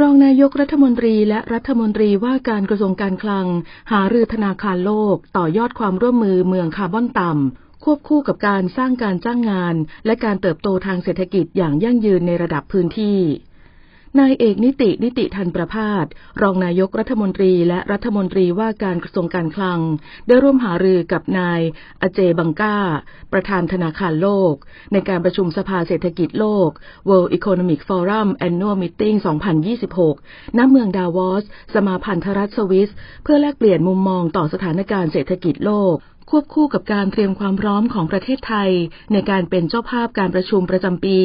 รองนายกรัฐมนตรีและรัฐมนตรีว่าการกระทรวงการคลัง หารือธนาคารโลก ต่อยอดความร่วมมือเมืองคาร์บอนต่ำ ควบคู่กับการสร้างการจ้างงาน และการเติบโตทางเศรษฐกิจอย่างยั่งยืนในระดับพื้นที่ นายเอกนิตินิติทันประพาสรองนายกรัฐมนตรีและรัฐมนตรีว่าการกระทรวงการคลัง ได้ร่วมหารือกับนายอเจบังกาประธานธนาคารโลก ในการประชุมสภาเศรษฐกิจโลก World Economic Forum Annual Meeting 2026 ณ เมืองดาวอส สมาพันธรัฐสวิส เพื่อแลกเปลี่ยนมุมมองต่อสถานการณ์เศรษฐกิจโลก ควบคู่กับการเตรียมความพร้อมของประเทศไทย ในการเป็นเจ้าภาพการประชุมประจำปี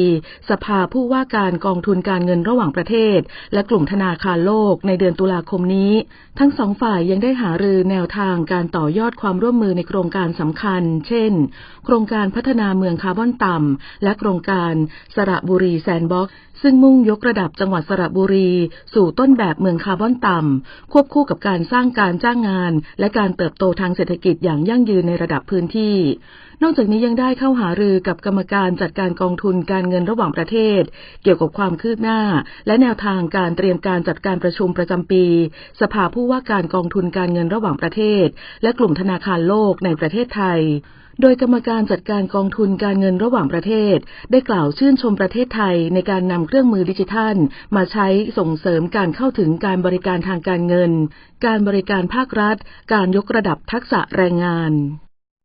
สภาผู้ว่าการกองทุนการเงินระหว่างประเทศ และกลุ่มธนาคารโลกในเดือนตุลาคมนี้ ทั้งสองฝ่ายยังได้หารือแนวทางการต่อยอดความร่วมมือในโครงการสำคัญ เช่น โครงการพัฒนาเมืองคาร์บอนต่ำและโครงการสระบุรีแซนบ็อกซ์ซึ่งมุ่งยกระดับจังหวัดสระบุรี สู่ต้นแบบเมืองคาร์บอนต่ำควบคู่กับการสร้างการจ้างงาน และการเติบโตทางเศรษฐกิจอย่างยั่งยืนในระดับพื้นที่ นอกจากนี้ยังได้เข้าหารือกับกรรมการจัดการกองทุนการเงินระหว่างประเทศ เกี่ยวกับความคืบหน้า และแนวทางการเตรียมการจัดการประชุมประจำปี สภาผู้ว่าการกองทุนการเงินระหว่างประเทศ และกลุ่มธนาคารโลกในประเทศไทยโดยกรรมการจัดการกองทุนการเงินระหว่างประเทศ ได้กล่าวชื่นชมประเทศไทยในการนำเครื่องมือดิจิทัล มาใช้ส่งเสริมการเข้าถึงการบริการทางการเงิน การบริการภาครัฐ การยกระดับทักษะแรงงาน